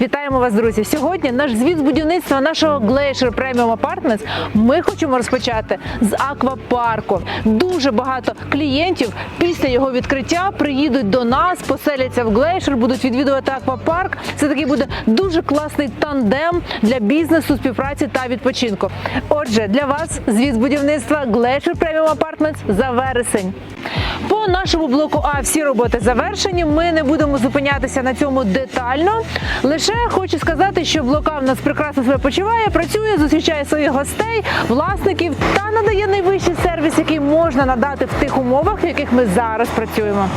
Вітаємо вас, друзі! Сьогодні наш звіт з будівництва нашого Glacier Premium Apartments ми хочемо розпочати з аквапарку. Дуже багато клієнтів після його відкриття приїдуть до нас, поселяться в Glacier, будуть відвідувати аквапарк. Це такий буде дуже класний тандем для бізнесу, співпраці та відпочинку. Отже, для вас звіт з будівництва Glacier Premium Apartments за вересень. По нашому блоку А всі роботи завершені. Ми не будемо зупинятися на цьому детально. Лише хочу сказати, що блок в нас прекрасно себе почуває, працює, зустрічає своїх гостей, власників та надає найвищий сервіс, який можна надати в тих умовах, в яких ми зараз працюємо.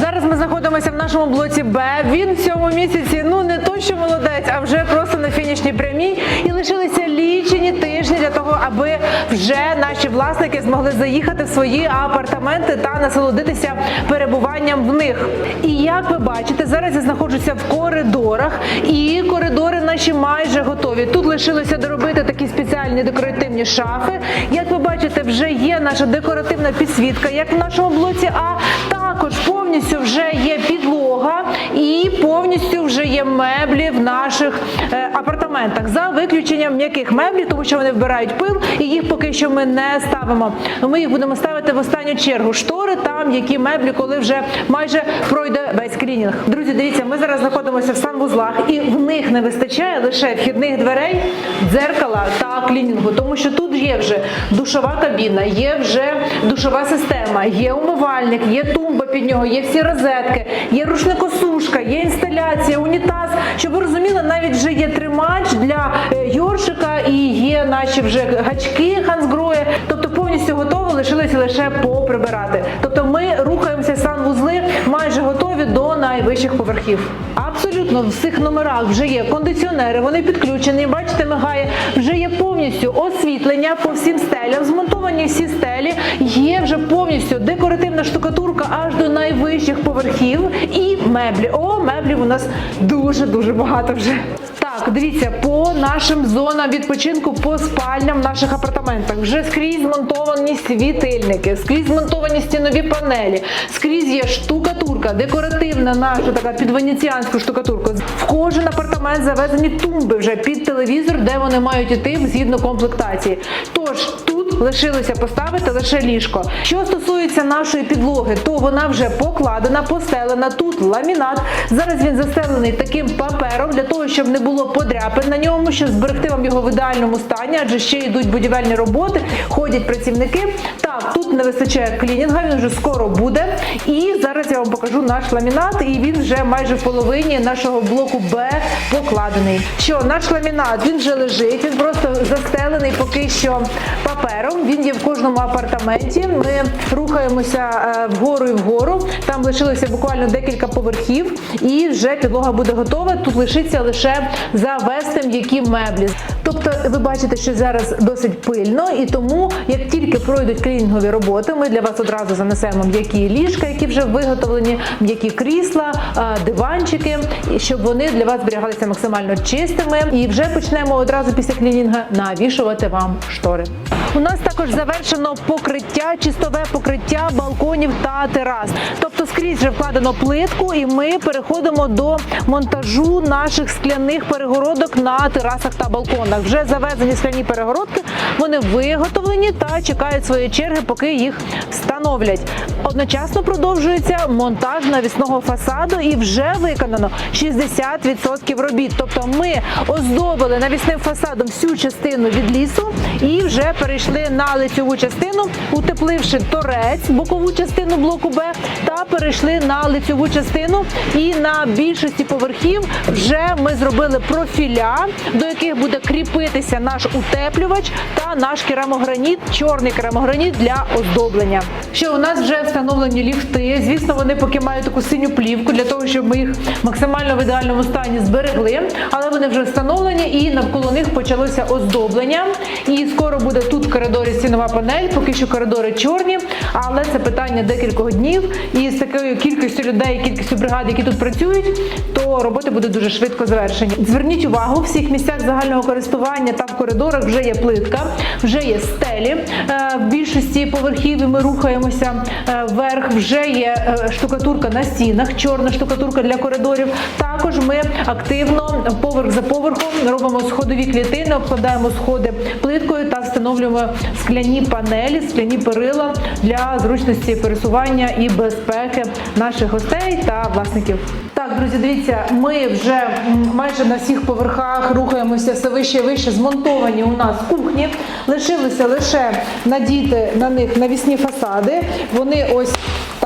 Зараз ми знаходимося в нашому блоці Б. Він в цьому місяці ну не то, що молодець, а вже просто на фінішній прямій. І лишилися лічені тижні для того, аби вже наші власники змогли заїхати в свої апартаменти та насолодитися перебуванням в них. І як ви бачите, зараз я знаходжуся в коридорах, і коридори наші майже готові. Тут лишилося доробити такі спеціальні декоративні шафи. Як ви бачите, вже є наша декоративна підсвітка, як в нашому блоці А. Також повністю вже є підлога і повністю вже є меблі в наших е, апартаментах за виключенням м'яких меблів, тому що вони вбирають пил, і їх поки що ми не ставимо. Ми їх будемо ставити в останню чергу. Штори там, які меблі, коли вже майже пройде весь клінінг. Друзі, дивіться, ми зараз знаходимося в санвузлах, і в них не вистачає лише вхідних дверей, дзеркала та клінінгу, тому що тут є вже душова кабіна, є вже душова система, є умивальник, є тумба під нього, є всі розетки, є рушникосушка, є інсталяція, унітаз. Щоб ви розуміли, навіть вже є тримач для е, йоршика і є наші вже гачки хансгрої. Тобто повністю готово, лишилося лише поприбирати. Тобто ми рухаємося санвузли майже готові до найвищих поверхів. Абсолютно в всіх номерах вже є кондиціонери, вони підключені. Бачите, мигає, вже є повністю освітлення по всім стелям, змонтовані всі стелі. Є вже повністю декоративна штукатурка аж до найвищих поверхів і меблі. О, меблів у нас дуже дуже багато вже. Так, дивіться, по нашим зонам відпочинку, по спальням в наших апартаментах вже скрізь змонтовані світильники, скрізь змонтовані стінові панелі, скрізь є штукатурка, декоративна наша така під венеціанську штукатурку. В кожен апартамент завезені тумби вже під телевізор, де вони мають іти згідно комплектації. Тож лишилося поставити лише ліжко. Що стосується нашої підлоги, то вона вже покладена, постелена. Тут ламінат. Зараз він застелений таким папером для того, щоб не було подряпин на ньому, щоб зберегти вам його в ідеальному стані, адже ще йдуть будівельні роботи, ходять працівники. Тут не вистачає клінінга, він вже скоро буде. І зараз я вам покажу наш ламінат, і він вже майже в половині нашого блоку Б покладений. Що наш ламінат він вже лежить, він просто застелений поки що папером. Він є в кожному апартаменті. Ми рухаємося е, вгору і вгору. Там лишилося буквально декілька поверхів, і вже підлога буде готова. Тут лишиться лише завести м'які меблі. Тобто, ви бачите, що зараз досить пильно, і тому, як тільки пройдуть клінінгові роботи, ми для вас одразу занесемо м'які ліжка, які вже виготовлені, м'які крісла, диванчики, щоб вони для вас зберігалися максимально чистими. І вже почнемо одразу після клінінга навішувати вам штори. У нас також завершено покриття, чистове покриття балконів та терас. Тобто скрізь вже вкладено плитку, і ми переходимо до монтажу наших скляних перегородок на терасах та балконах. Вже завезені скляні перегородки, вони виготовлені та чекають своєї черги, поки їх встановлять. Одночасно продовжується монтаж навісного фасаду, і вже виконано 60% робіт. Тобто ми оздобили навісним фасадом всю частину від лісу і вже перейшли на лицьову частину, утепливши торець, бокову частину блоку Б, та перейшли на лицьову частину. І на більшості поверхів вже ми зробили профіля, до яких буде кріпитися наш утеплювач та наш керамограніт, чорний керамограніт для оздоблення. Що у нас вже встановлені ліфти. Звісно, вони поки мають таку синю плівку для того, щоб ми їх максимально в ідеальному стані зберегли. Але вони вже встановлені і навколо них почалося оздоблення. І скоро буде тут в коридорі стінова панель. Поки що коридори чорні, але це питання декількох днів. І з такою кількістю людей, кількістю бригад, які тут працюють, то роботи будуть дуже швидко завершені. Зверніть увагу, в всіх місцях загального користування та в коридорах вже є плитка, вже є стелі. Е, В більшості поверхів і ми рухаємося е, вверх. Вже є е, штукатурка на стінах, чорна штукатурка для коридорів. Також ми активно поверх за поверхом робимо сходові клітини, обкладаємо сходи плиткою та встановлюємо скляні панелі, скляні перила для зручності пересування і безпеки наших гостей та власників. Так, друзі, дивіться, ми вже майже на всіх поверхах рухаємося все вище і вище. Змонтовані у нас кухні. Лишилося лише надіти на них навісні фасади. Вони ось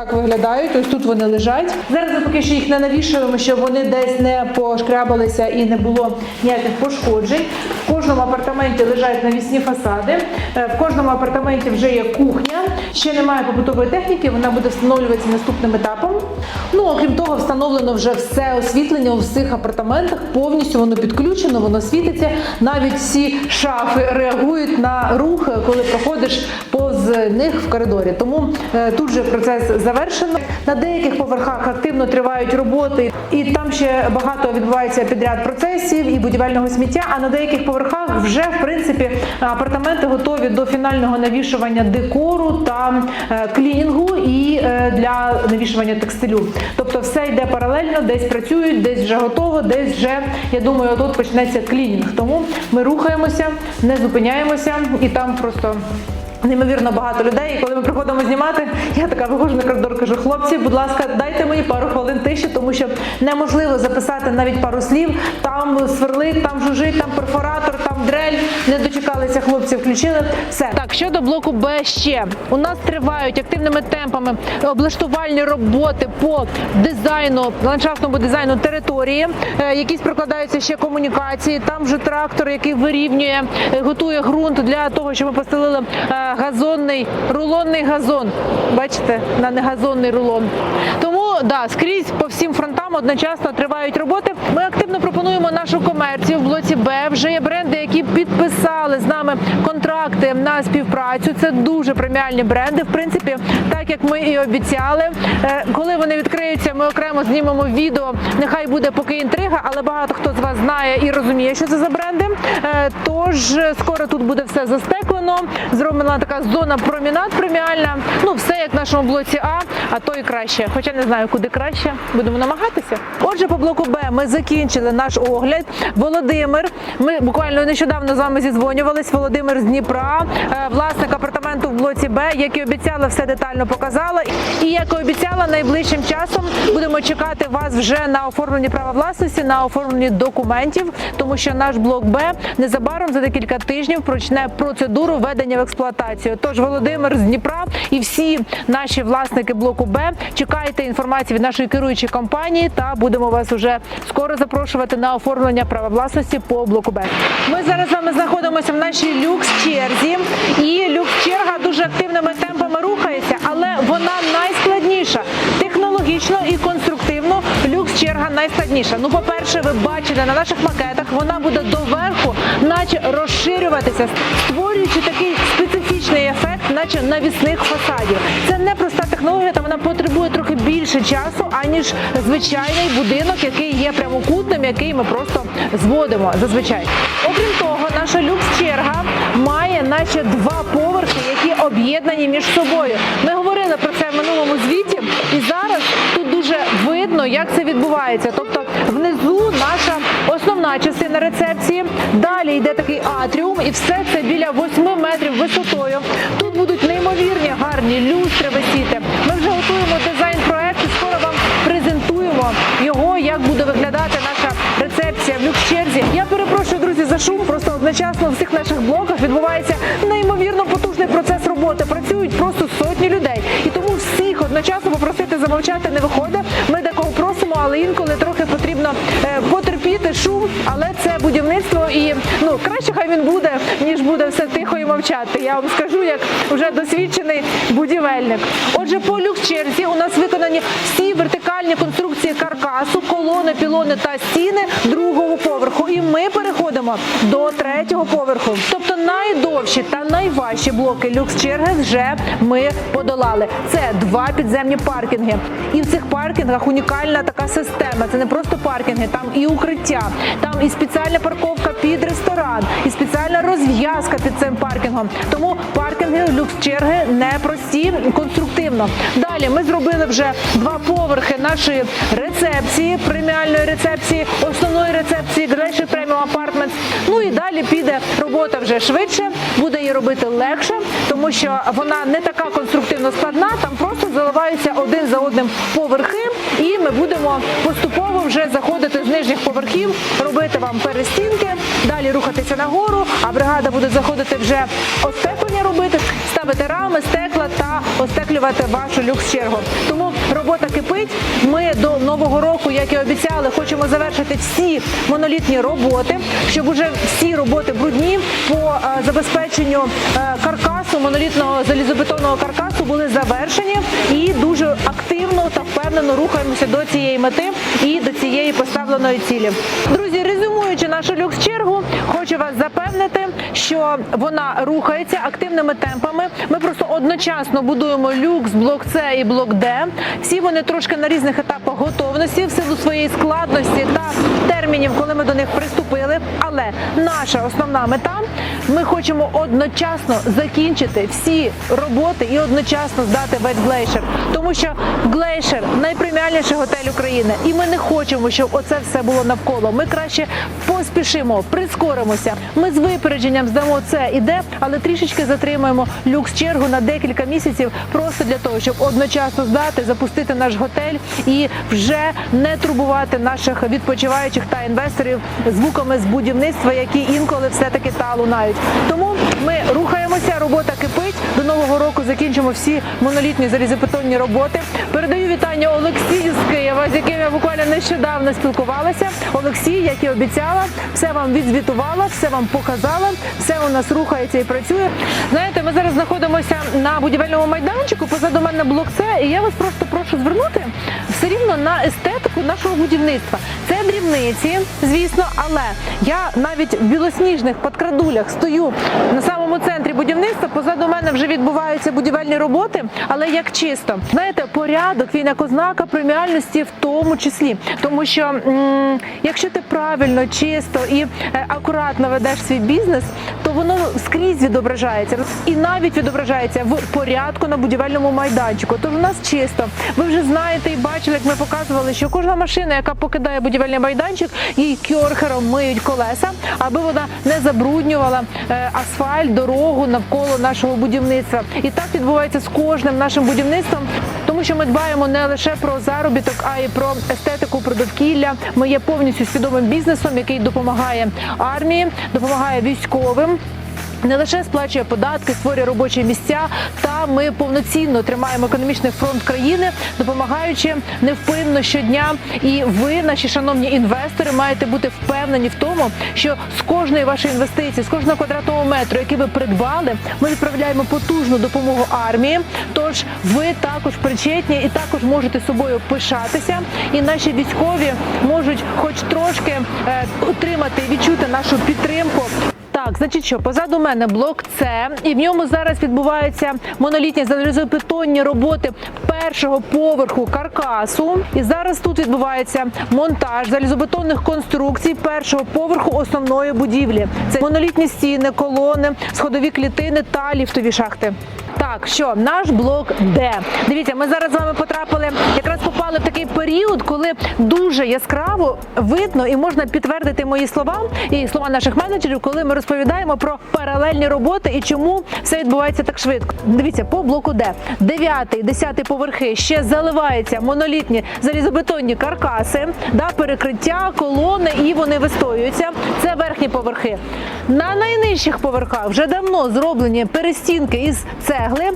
так виглядають. Ось тут вони лежать. Зараз ми поки що їх не навішуємо, щоб вони десь не пошкрябалися і не було ніяких пошкоджень. В кожному апартаменті лежать навісні фасади. Е, В кожному апартаменті вже є кухня. Ще немає побутової техніки, вона буде встановлюватися наступним етапом. Ну, окрім того, встановлено вже все освітлення у всіх апартаментах. Повністю воно підключено, воно світиться. Навіть всі шафи реагують на рух, коли проходиш повз них в коридорі. Тому е, тут же процес завершено. На деяких поверхах активно тривають роботи, і там ще багато відбувається підряд процесів і будівельного сміття. А на деяких поверхах вже в принципі апартаменти готові до фінального навішування декору та е, клінінгу і е, для навішування текстилю. Тобто все йде паралельно, десь працюють, десь вже готово, десь вже я думаю, тут почнеться клінінг. Тому ми рухаємося, не зупиняємося, і там просто. Неймовірно багато людей, і коли ми приходимо знімати, я така виходжу на коридор, кажу, хлопці, будь ласка, дайте мені пару хвилин тиші, тому що неможливо записати навіть пару слів. Там сверлить, там жужить, там перфоратор, там дрель. Не дочекалися хлопці, включили все. Так, щодо блоку Б ще у нас тривають активними темпами облаштувальні роботи по дизайну, ландшафтному дизайну території. Е, Якісь прокладаються ще комунікації. Там вже трактор, який вирівнює, е, готує ґрунт для того, щоб ми постелили е, газонний рулонний газон. Бачите, на негазонний рулон. Тому да, скрізь по всім фронтам одночасно тривають роботи. Ми активно пропонуємо нашу комерцію в блоці Б. Вже є бренди, які підписали з нами контракти на співпрацю. Це дуже преміальні бренди. В принципі, так як ми і обіцяли. Е, Коли вони відкриються, ми окремо знімемо відео. Нехай буде поки інтрига, але багато хто з вас знає і розуміє, що це за бренди. Е, Тож скоро тут буде все застеклено. Зроблена така зона промінат преміальна. Ну, все як в нашому блоці А, а то і краще. Хоча не знаю, куди краще. Будемо намагатися. Отже, по блоку Б ми закінчили наш огляд. Володимир. Ми буквально нещодавно з вами зізвонювались. Володимир з Дніпра, е, власник апартаменту в блоці Б, як і обіцяла, все детально показала. І як і обіцяла, найближчим часом будемо чекати вас вже на оформленні права власності, на оформленні документів, тому що наш блок Б незабаром за декілька тижнів почне процедуру введення в експлуатацію. Тож Володимир з Дніпра і всі наші власники блоку Б чекайте інформації від нашої керуючої компанії та будемо вас уже скоро запрошувати на оформлення права власності по блоку Б. Ми зараз з вами знаходимося в нашій люкс черзі, і люкс черга дуже активними темпами рухається, але вона найскладніша технологічно і конструктивно. Люкс черга найскладніша. Ну, по-перше, ви бачите на наших макетах, вона буде доверху, наче розширюватися, створюючи такий специфічний ефект, наче навісних фасадів. Це не технологія, та вона потребує трохи більше часу, аніж звичайний будинок, який є прямокутним, який ми просто зводимо зазвичай. Окрім того, наша люкс черга має наче два поверхи, які об'єднані між собою. Ми говорили про це в минулому звіті, і зараз тут дуже видно, як це відбувається. Тобто внизу наша основна частина рецепції. Далі йде такий атріум, і все це біля 8 метрів висотою. Тут будуть неймовірні гарні люстри висіти. Ми вже готуємо дизайн-проект і скоро вам презентуємо його, як буде виглядати наша рецепція в люкс-черзі. Я перепрошую, друзі, за шум. Просто одночасно в всіх наших блоках відбувається неймовірно потужний процес роботи. Працюють просто сотні людей. І тому всіх одночасно попросити замовчати не виходить. Ми декого просимо, але інколи трохи потрібно е, потерпіти шум. Але це будівництво і ну краще хай він буде, ніж буде все тихо і мовчати. Я вам скажу, як вже досвідчений будівельник. Отже, по люкс-черзі у нас виконані всі вертикальні конструкції каркасу, колони, пілони та стіни другого поверху. І ми переходимо до третього поверху. Тобто найдовші та найважчі блоки люкс черги вже ми подолали. Це два підземні паркінги. І в цих паркінгах унікальна така система. Це не просто паркінги, там і укриття, там і спеціальна парковка під ресторан, і спеціальна розв'язка під цим паркінгом. Тому паркінги люкс черги непрості конструктивно. Далі ми зробили вже два поверхи нашої рецепції, преміальної рецепції, основної рецепції Glacier преміум апартмент. Ну і далі піде робота вже швидше, буде її робити легше, тому що вона не така конструктивно складна. Там просто заливаються один за одним поверхи, і ми будемо поступово вже заходити з нижніх поверхів, робити вам перестінки, далі рухатися нагору. А бригада буде заходити вже остеклення робити, ставити рами, стекла та остеклювати вашу люкс чергу. Тому робота кипить. Ми до нового року, як і обіцяли, хочемо завершити всі монолітні роботи, щоб уже всі роботи брудні по е, забезпеченню е, каркасу, монолітного залізобетонного каркасу були завершені і дуже активно та впевнено рухаємося до цієї мети і до цієї поставленої цілі. Друзі, резюмуючи нашу люкс чергу, хочу вас запевнити, що вона рухається активними темпами. Ми просто одночасно будуємо люкс, блок С і блок Д. Всі вони трошки на різних етапах готовності в силу своєї складності та термінів, коли ми до них приступили. Але наша основна мета ми хочемо одночасно закінчити всі роботи і одночасно здати весь глейшер. Тому що глейшер найпреміальніший готель України, і ми не хочемо, щоб оце все було навколо. Ми краще поспішимо, прискоримося. Ми з випередженням здамо це і де, але трішечки затримаємо люкс чергу на декілька місяців, просто для того, щоб одночасно здати, запустити наш готель і вже не турбувати наших відпочиваючих та інвесторів звуками з будівництва, які інколи все-таки та лунають. Тому ми рухаємося, робота кипить. До нового року закінчимо всі монолітні залізобетонні роботи. Передаю вітання Олексію з Києва, з яким я буквально нещодавно спілкувалася. Олексій, як і обіцяла, все вам відзвітувала, все вам показала, все у нас рухається і працює. Знаєте, ми зараз знаходимося на будівельному майданчику. Позаду мене блок С, і я вас просто прошу звернути все рівно на естетику нашого будівництва. Це дрібниці, звісно, але я навіть в білосніжних подкрадулях стою на самому центрі будівництва. Позаду мене вже відбуваються будівельні роботи, але як чисто. Знаєте, порядок він як ознака преміальності в тому числі. Тому що якщо ти правильно, чисто і е, акуратно ведеш свій бізнес, то воно скрізь відображається і навіть відображається в порядку на будівельному майданчику. Тож у нас чисто. Ви вже знаєте і бачили, як ми показували, що кожна машина, яка покидає будівельний майданчик, їй кьорхером миють колеса, аби вона не забруднювала е, асфальт, дорогу навколо нашого будівництва. І так відбувається з кожним нашим будівництвом, тому що ми дбаємо не лише про заробіток, а й про естетику, про довкілля. Ми є повністю свідомим бізнесом, який допомагає армії, допомагає військовим. Не лише сплачує податки, створює робочі місця, та ми повноцінно тримаємо економічний фронт країни, допомагаючи невпинно щодня. І ви, наші шановні інвестори, маєте бути впевнені в тому, що з кожної вашої інвестиції, з кожного квадратного метру, який ви придбали, ми відправляємо потужну допомогу армії. Тож ви також причетні і також можете собою пишатися. І наші військові можуть, хоч трошки, е, отримати відчути нашу підтримку. Так, значить, що позаду мене блок С, і в ньому зараз відбуваються монолітні залізобетонні роботи першого поверху каркасу. І зараз тут відбувається монтаж залізобетонних конструкцій першого поверху основної будівлі. Це монолітні стіни, колони, сходові клітини та ліфтові шахти. Так, що наш блок Д. Дивіться, ми зараз з вами потрапили, період, коли дуже яскраво видно і можна підтвердити мої слова і слова наших менеджерів, коли ми розповідаємо про паралельні роботи і чому все відбувається так швидко. Дивіться, по блоку Д. Дев'ятий, десятий поверхи ще заливаються монолітні залізобетонні каркаси, да, перекриття, колони, і вони вистоюються. Це верхні поверхи. На найнижчих поверхах вже давно зроблені перестінки із цегли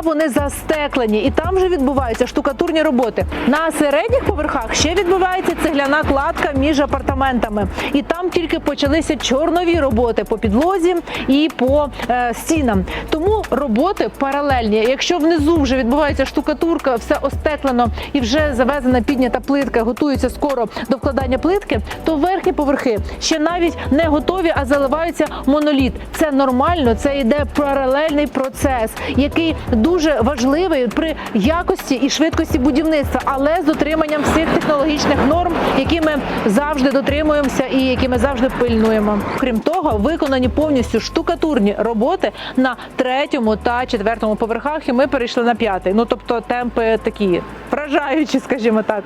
вони застеклені, і там вже відбуваються штукатурні роботи. На середніх поверхах ще відбувається цегляна кладка між апартаментами, і там тільки почалися чорнові роботи по підлозі і по е, стінам. Тому роботи паралельні. Якщо внизу вже відбувається штукатурка, все остеклено і вже завезена піднята плитка, готується скоро до вкладання плитки, то верхні поверхи ще навіть не готові, а заливаються моноліт. Це нормально, це йде паралельний процес, який дуже важливий при якості і швидкості будівництва, але з дотриманням всіх технологічних норм, які ми завжди дотримуємося і які ми завжди пильнуємо. Крім того, виконані повністю штукатурні роботи на третьому та четвертому поверхах, і ми перейшли на п'ятий. Ну тобто темпи такі вражаючі, скажімо так.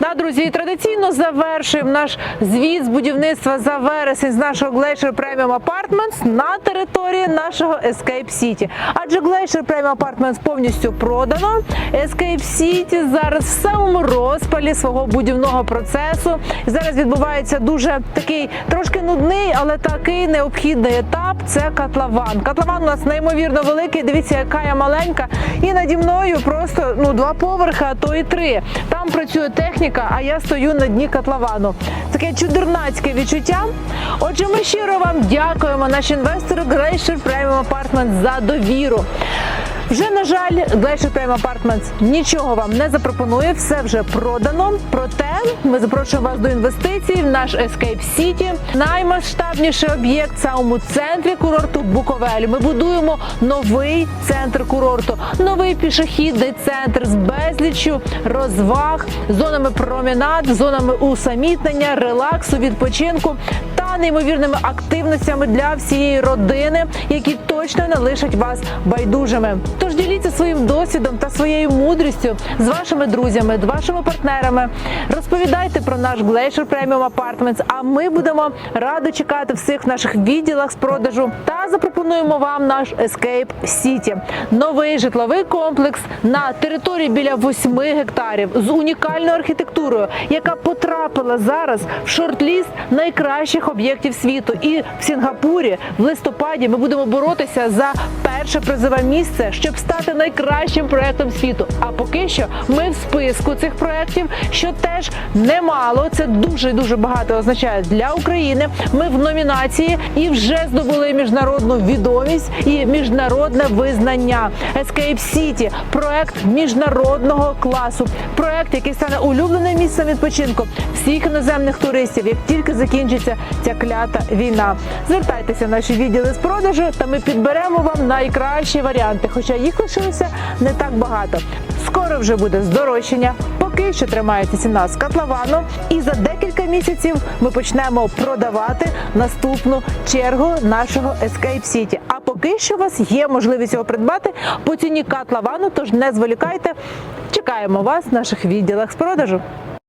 Да, друзі, традиційно завершуємо наш звіт з будівництва за вересень з нашого Glacier Premium Apartments на території нашого Escape City. Адже Glacier Premium Apartments повністю продано. Escape City зараз в самому розпалі свого будівного процесу. Зараз відбувається дуже такий трошки нудний, але такий необхідний етап. Це котлован. Котлован у нас неймовірно великий. Дивіться, яка я маленька. І наді мною просто ну два поверхи, а то і три. Там працює техніка, а я стою на дні котловану. Таке чудернацьке відчуття. Отже, ми щиро вам дякуємо, наші інвестори Glacier Premium Apartments за довіру. Вже на жаль, Glacier Prime Apartments нічого вам не запропонує, все вже продано. Проте ми запрошуємо вас до інвестицій в наш Escape City. Наймасштабніший об'єкт в самому центрі курорту Буковель. Ми будуємо новий центр курорту, новий пішохідний центр з безліччю розваг, зонами променад, зонами усамітнення, релаксу, відпочинку неймовірними активностями для всієї родини, які точно не лишать вас байдужими. Тож діліться своїм досвідом та своєю мудрістю з вашими друзями, з вашими партнерами. Розповідайте про наш Glacier Premium Apartments, а ми будемо радо чекати всіх в наших відділах з продажу та запропонуємо вам наш Escape City. Новий житловий комплекс на території біля 8 гектарів з унікальною архітектурою, яка потрапила зараз в шорт-ліст найкращих об'єктів світу. І в Сінгапурі в листопаді ми будемо боротися за перше призове місце, щоб стати найкращим проектом світу. А поки що ми в списку цих проєктів, що теж немало. Це дуже дуже багато означає для України. Ми в номінації і вже здобули міжнародну відомість і міжнародне визнання. Escape City – проект міжнародного класу. Проект, який стане улюбленим місцем відпочинку всіх іноземних туристів, як тільки закінчиться ця клята війна. Звертайтеся в наші відділи з продажу, та ми підберемо вам найкращі варіанти, хоча їх лишилося не так багато. Скоро вже буде здорожчання. Поки що тримається ціна з котловану, і за декілька місяців ми почнемо продавати наступну чергу нашого Escape City. А поки що у вас є можливість його придбати по ціні котловану, тож не зволікайте. Чекаємо вас в наших відділах з продажу.